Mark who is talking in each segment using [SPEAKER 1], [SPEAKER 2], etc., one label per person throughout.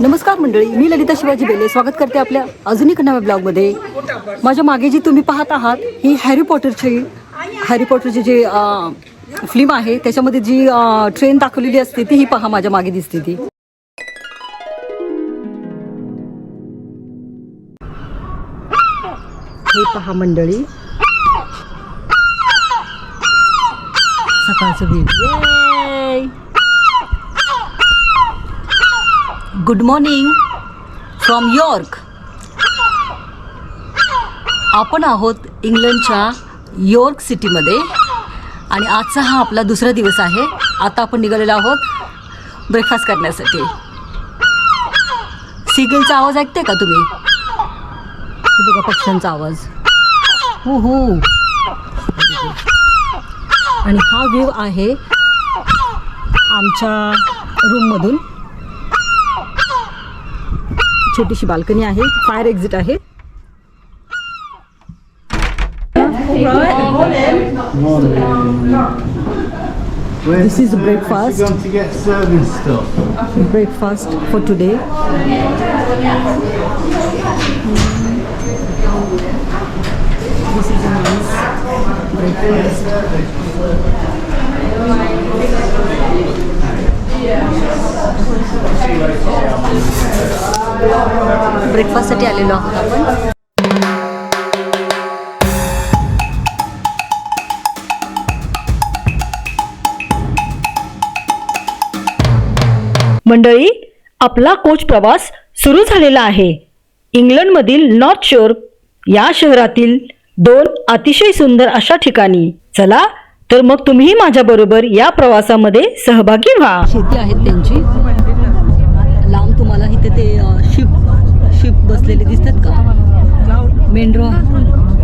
[SPEAKER 1] नमस्कार मंडळी मी ललिता शिवाजी बेले. स्वागत करते आपल्या अजून एक नव्या ब्लॉगमध्ये. माझ्या मागे जी तुम्ही पाहत आहात ही हॅरी पॉटरची हॅरी पॉटरची जी फिल्म आहे त्याच्यामध्ये जी ट्रेन दाखवलेली असते ती ही पहा माझ्या मागे दिसते ती. हे पहा मंडळी. सकाळचं view good morning from York आपण आहोत इंग्लंडच्या यॉर्क सिटीमध्ये आणि आजचा हा आपला दुसरा दिवस आहे. आता आपण निघालेलो आहोत ब्रेकफास्ट करण्यासाठी. सिगलचा आवाज ऐकते का तुम्ही? बघा पक्ष्यांचा आवाज. हो हो आणि हा व्ह्यू आहे आमच्या रूममधून छोटीशी बाल्कनी आहे फायर एक्झिट आहे This is breakfast. Breakfast for today. This is a nice breakfast. ब्रेकफास्टसाठी आलेलो आहोत आपण.
[SPEAKER 2] मंडळी आपला कोच प्रवास सुरू झालेला आहे. इंग्लंडमधील नॉर्थ शोर या शहरातील दोन अतिशय सुंदर अशा ठिकाणी. चला तर मग तुम्ही माझ्या बरोबर या प्रवासामध्ये सहभागी व्हा.
[SPEAKER 1] शेती आहेत त्यांची. तुम्हाला इथे ते शिप शिप बसलेले दिसतात का? मेंढरं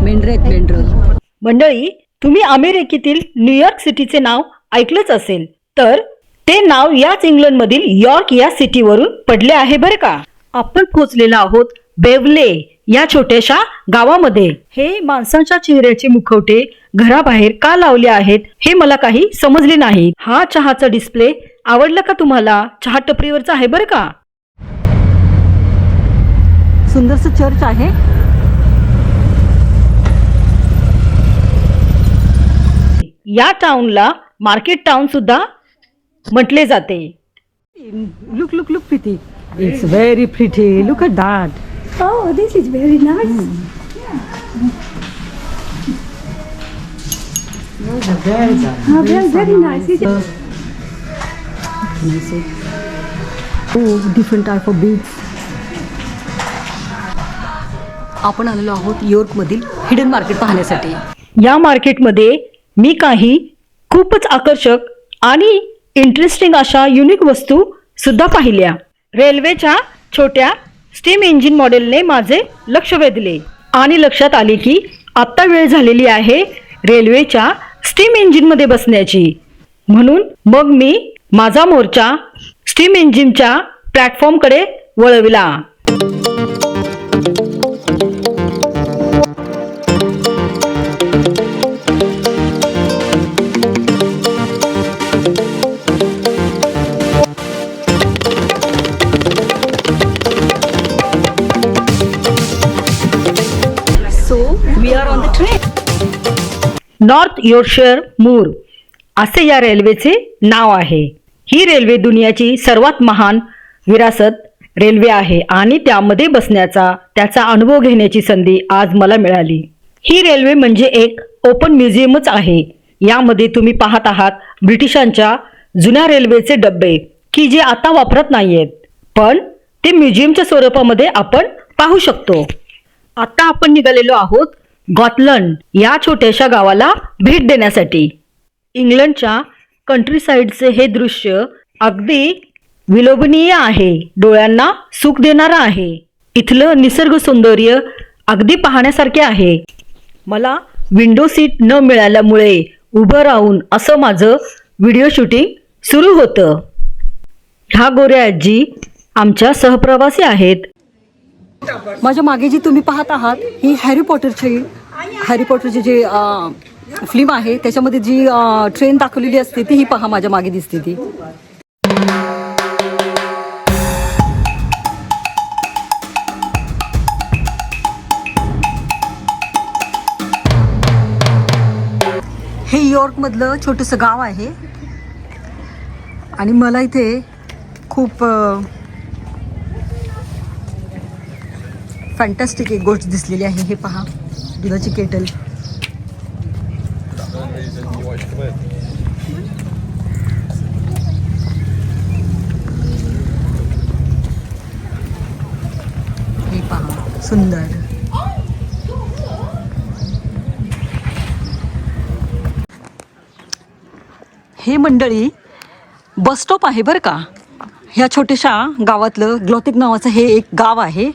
[SPEAKER 1] मेंढरे आहेत मेंढरं.
[SPEAKER 2] मंडळी तुम्ही अमेरिकेतील न्यूयॉर्क सिटीचे नाव ऐकलंच असेल तर ते नाव याच इंग्लंडमधील यॉर्क या सिटीवरून पडले आहे बरं का? आपण पोहोचलेलो आहोत बेवले या छोट्याशा गावामध्ये. हे माणसांच्या चेहऱ्याचे मुखवटे घराबाहेर का लावले आहेत हे मला काही समजले नाही. हा चहाचा डिस्प्ले आवडला का तुम्हाला? चहा टपरीवरचा आहे बरं का?
[SPEAKER 1] सुंदरसं चर्च आहे.
[SPEAKER 2] या टाउनला मार्केट टाउन सुद्धा म्हटले जाते.
[SPEAKER 1] Look look look Preeti it's very pretty look at that
[SPEAKER 3] very nice. Is it?
[SPEAKER 1] हो डिफरंट टाईप ऑफ बीट्स आपण आलेलो आहोत यॉर्कमधील हिडन मार्केट पाहण्यासाठी.
[SPEAKER 2] या मार्केटमध्ये मी काही खूपच आकर्षक आणि इंटरेस्टिंग अशा युनिक वस्तू सुद्धा पाहिल्या. रेल्वेच्या छोट्या स्टीम इंजिन मॉडेलने माझे लक्ष वेधले. आणि लक्षात आले की आत्ता वेळ झालेली आहे रेल्वेच्या स्टीम इंजिनमध्ये बसण्याची. म्हणून मग मी माझा मोर्चा स्टीम इंजिनच्या प्लॅटफॉर्मकडे वळविला. North Yorkshire Moor. असे या रेल्वेचे नाव आहे. ही रेल्वे दुनियाची सर्वात महान विरासत रेल्वे आहे आणि त्यामध्ये बसण्याचा त्याचा अनुभव घेण्याची संधी आज मला मिळाली. ही रेल्वे म्हणजे एक ओपन म्युझियमच आहे. यामध्ये तुम्ही पाहत आहात ब्रिटिशांच्या जुन्या रेल्वेचे डब्बे की जे आता वापरत नाही आहेत पण ते म्युझियमच्या स्वरूपामध्ये आपण पाहू शकतो. आता आपण निघालेलो आहोत गॉतलंड या छोट्याशा गावाला भेट देण्यासाठी. इंग्लंडच्या कंट्री साईडचे हे दृश्य अगदी विलोभनीय आहे. डोळ्यांना सुख देणारं आहे. इथलं निसर्ग सौंदर्य अगदी पाहण्यासारखे आहे. मला विंडो सीट न मिळाल्यामुळे उभं राहून असं माझं व्हिडिओ शूटिंग सुरू होतं. ह्या गोऱ्या आजी आमच्या सहप्रवासी आहेत.
[SPEAKER 1] माझ्या मागे जी तुम्ही पाहत आहात ही हॅरी पॉटरची हॅरी पॉटरची जी फिल्म आहे त्याच्यामध्ये जी ट्रेन दाखवलेली असते ती ही पहा माझ्या मागे दिसते ती. हे यॉर्कमधलं छोटंसं गाव आहे. आणि मला इथे खूप फॅन्टॅस्टिक एक गोष्ट दिसलेली आहे. हे पहा. दुधाची केटल हे पहा. सुंदर. हे मंडळी बस स्टॉप आहे बरं का? ह्या छोट्याशा गावातलं ग्लॉतिक नावाचं हे एक गाव आहे.